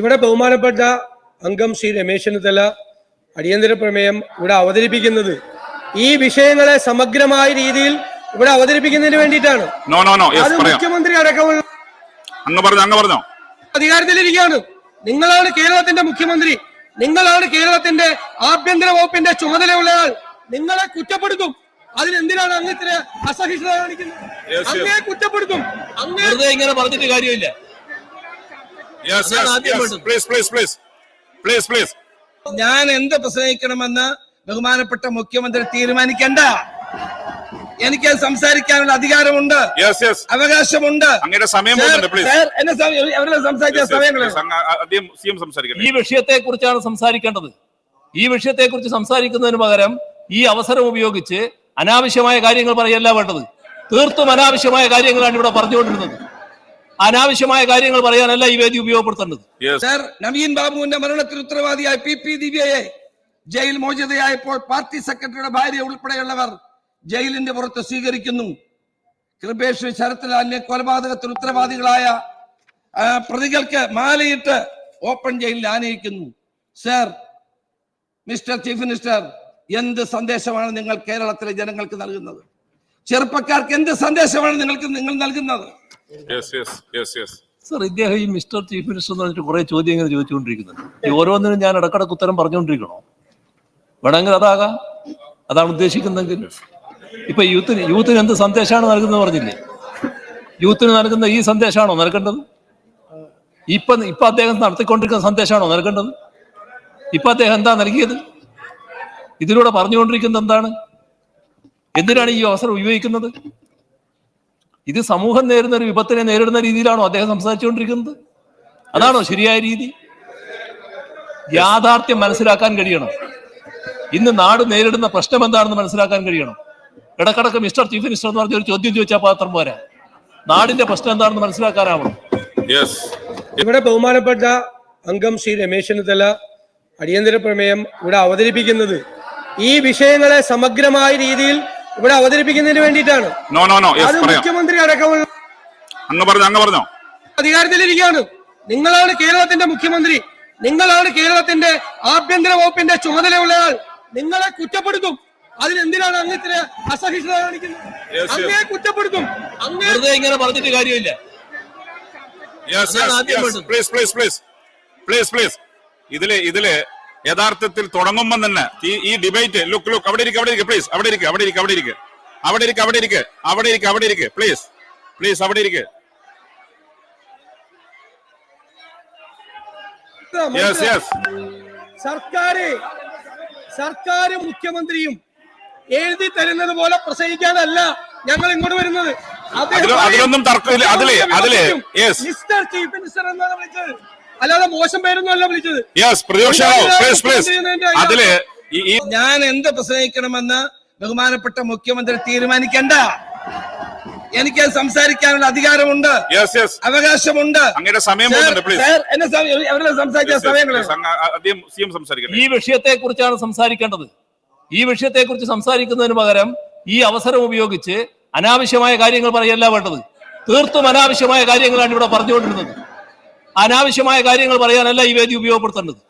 ഇവിടെ ബഹുമാനപ്പെട്ട അംഗം ശ്രീ രമേശ് ചെന്നിത്തല അടിയന്തര പ്രമേയം ഇവിടെ അവതരിപ്പിക്കുന്നത്. ഈ വിഷയങ്ങളെ സമഗ്രമായ രീതിയിൽ ഇവിടെ അവതരിപ്പിക്കുന്നതിന് വേണ്ടിയിട്ടാണ്. നോ നോ നോ അത് യെസ് പറയാം. മുഖ്യമന്ത്രി അടക്കമുള്ള അങ്ങ് പറഞ്ഞോ അങ്ങ് പറഞ്ഞോ. അധികാരത്തിലിരിക്കുകയാണ്. നിങ്ങളാണ് കേരളത്തിന്റെ മുഖ്യമന്ത്രി. നിങ്ങളാണ് കേരളത്തിന്റെ ആഭ്യന്തര വകുപ്പിന്റെ ചുമതലയുള്ളയാൾ. നിങ്ങളെ കുറ്റപ്പെടുത്തും. അതിനെന്തിനാണ് അങ്ങ് ഇത്ര അസഹിഷ്ണുത കാണിക്കുന്നത്? Yes, yes. അങ്ങേ കുറ്റപ്പെടുത്തും. അങ്ങേ ഇങ്ങനെ പറഞ്ഞിട്ട് കാര്യമില്ല. ഞാൻ എന്ത് പ്രസംഗിക്കണമെന്ന് ബഹുമാനപ്പെട്ട മുഖ്യമന്ത്രി തീരുമാനിക്കണ്ട. എനിക്ക് സംസാരിക്കാനുള്ള അധികാരമുണ്ട്. യെസ് യെസ് അവകാശമുണ്ട്. ഈ വിഷയത്തെ കുറിച്ചാണ് സംസാരിക്കേണ്ടത്. ഈ വിഷയത്തെ കുറിച്ച് സംസാരിക്കുന്നതിന് പകരം ഈ അവസരം ഉപയോഗിച്ച് അനാവശ്യമായ കാര്യങ്ങൾ പറയല്ല വേണ്ടത്. തീർത്തും അനാവശ്യമായ കാര്യങ്ങളാണ് ഇവിടെ പറഞ്ഞുകൊണ്ടിരുന്നത്. അനാവശ്യമായ കാര്യങ്ങൾ പറയാനല്ല ഈ വേദി ഉപയോഗപ്പെടുത്തേണ്ടത്. സർ നവീൻ ബാബുവിന്റെ മരണത്തിന് ഉത്തരവാദിയായ പി. പി. ദിവ്യയെ ജയിൽ മോചിതയായപ്പോൾ പാർട്ടി സെക്രട്ടറിയുടെ ഭാര്യ ഉൾപ്പെടെയുള്ളവർ ജയിലിന്റെ പുറത്ത് സ്വീകരിക്കുന്നു. കൃപേഷ് ശരത്ലാലിനെ കൊലപാതകത്തിൽ ഉത്തരവാദികളായ പ്രതികൾക്ക് മാലയിട്ട് ഓപ്പൺ ജയിലിൽ ആനയിക്കുന്നു. സർ മിസ്റ്റർ ചീഫ് മിനിസ്റ്റർ എന്ത് സന്ദേശമാണ് നിങ്ങൾ കേരളത്തിലെ ജനങ്ങൾക്ക് നൽകുന്നത്? ചെറുപ്പക്കാർക്ക് എന്ത് സന്ദേശമാണ് നിങ്ങൾക്ക് നിങ്ങൾ നൽകുന്നത്? Yes yes yes yes sir ഇദ്ദേഹം ഈ മിസ്റ്റർ ചീഫ് മിനിസ്റ്റർ എന്ന് പറഞ്ഞിട്ട് കുറെ ചോദ്യങ്ങൾ ചോദിച്ചുകൊണ്ടിരിക്കുന്നുണ്ട്. ഈ ഓരോന്നിനും ഞാൻ ഇടക്കിടക്ക് ഉത്തരം പറഞ്ഞുകൊണ്ടിരിക്കണോ? വേണമെങ്കിൽ അതാകാം. അതാണ് ഉദ്ദേശിക്കുന്നതെങ്കിൽ. ഇപ്പൊ യൂത്തിന് യൂത്തിന് എന്ത് സന്ദേശമാണ് നൽകുന്നത് പറഞ്ഞില്ലേ? യൂത്തിന് നൽകുന്ന ഈ സന്ദേശമാണോ നൽകേണ്ടത്? ഇപ്പൊ ഇപ്പൊ അദ്ദേഹം നടത്തിക്കൊണ്ടിരിക്കുന്ന സന്ദേശമാണോ നൽകേണ്ടത്? ഇപ്പൊ അദ്ദേഹം എന്താ നൽകിയത്? ഇതിലൂടെ പറഞ്ഞുകൊണ്ടിരിക്കുന്നത് എന്താണ്? എന്തിനാണ് ഈ അവസരം ഉപയോഗിക്കുന്നത്? ഇത് സമൂഹം നേരിടുന്ന ഒരു വിപത്തിനെ നേരിടുന്ന രീതിയിലാണോ അദ്ദേഹം സംസാരിച്ചുകൊണ്ടിരിക്കുന്നത്? അതാണോ ശരിയായ രീതി? യാഥാർത്ഥ്യം മനസ്സിലാക്കാൻ കഴിയണം. ഇന്ന് നാട് നേരിടുന്ന പ്രശ്നം എന്താണെന്ന് മനസ്സിലാക്കാൻ കഴിയണം. ഇടക്കിടക്ക് മിസ്റ്റർ ചീഫ് മിനിസ്റ്റർ എന്ന് പറഞ്ഞ ഒരു ചോദ്യം ചോദിച്ചാൽ പാത്രം പോരാ. നാടിന്റെ പ്രശ്നം എന്താണെന്ന് മനസ്സിലാക്കാനാവണം. യെസ് ഇവിടെ ബഹുമാനപ്പെട്ട അംഗം ശ്രീ രമേശ് ചെന്നിത്തല അടിയന്തര പ്രമേയം ഇവിടെ അവതരിപ്പിക്കുന്നത് ഈ വിഷയങ്ങളെ സമഗ്രമായ രീതിയിൽ ഇവിടെ അവതരിപ്പിക്കുന്നതിന് വേണ്ടിയിട്ടാണ്. നോ നോ നോ അത് മുഖ്യമന്ത്രി അടക്കമുള്ള അങ്ങ് പറഞ്ഞു അങ്ങ് പറഞ്ഞോ. അധികാരത്തിലിരിക്കുകയാണ്. നിങ്ങളാണ് കേരളത്തിന്റെ മുഖ്യമന്ത്രി. നിങ്ങളാണ് കേരളത്തിന്റെ ആഭ്യന്തര വകുപ്പിന്റെ ചുമതലയുള്ളയാൾ. നിങ്ങളെ കുറ്റപ്പെടുത്തും. അതിനെന്തിനാണ് അങ്ങ് ഇത്ര അസഹിഷ്ണുത കാണിക്കുന്നത്. അങ്ങേ കുറ്റപ്പെടുത്തും. അങ്ങേ വെറുതെ ഇങ്ങനെ പറഞ്ഞിട്ട് കാര്യമില്ല. Please please please please please ഇതിൽ ഇതിൽ യഥാർത്ഥത്തിൽ തുടങ്ങുമ്പോൾ തന്നെ ഈ ഈ ഡിബേറ്റ് ലുക്ക് ലുക്ക് അവിടെ ഇരിക്കുക അവിടെ ഇരിക്കുക പ്ലീസ് അവിടെ ഇരിക്കുക അവിടെ ഇരിക്കുക അവിടെ ഇരിക്കുക അവിടെ ഇരിക്കുക അവിടെ ഇരിക്കുക അവിടെ ഇരിക്കുക അവിടെ ഇരിക്കുക പ്ലീസ് പ്ലീസ് അവിടെ ഇരിക്കുക യെസ് യെസ് സർക്കാര് സർക്കാര് മുഖ്യമന്ത്രിയും എഴുതി തരുന്നത് പോലെ പ്രസംഗിക്കാനല്ല ഞങ്ങൾ ഇങ്ങോട്ട് വരുന്നത്. അതിലൊന്നും തർക്കമില്ല. അതിലേ അതിലേ മിസ്റ്റർ ചീഫ് മിനിസ്റ്റർ എന്നാണ് വിളിച്ചത്. അല്ലാതെ മോശം പേരൊന്നും അല്ല വിളിച്ചത്. യെസ് പ്രതിപക്ഷ പ്ലീസ് പ്ലീസ് അതിൽ ഞാൻ എന്ത് പ്രസംഗിക്കണമെന്ന് ബഹുമാനപ്പെട്ട മുഖ്യമന്ത്രി തീരുമാനിക്കണ്ട. എനിക്ക് സംസാരിക്കാനുള്ള അധികാരമുണ്ട്. യെസ് യെസ് അവകാശമുണ്ട്. ഈ വിഷയത്തെ കുറിച്ചാണ് സംസാരിക്കേണ്ടത്. ഈ വിഷയത്തെ കുറിച്ച് സംസാരിക്കുന്നതിന് പകരം ഈ അവസരം ഉപയോഗിച്ച് അനാവശ്യമായ കാര്യങ്ങൾ പറയല്ല വേണ്ടത്. തീർത്തും അനാവശ്യമായ കാര്യങ്ങളാണ് ഇവിടെ പറഞ്ഞുകൊണ്ടിരുന്നത്. അനാവശ്യമായ കാര്യങ്ങൾ പറയാനല്ല ഈ വേദി ഉപയോഗപ്പെടുത്തേണ്ടത്.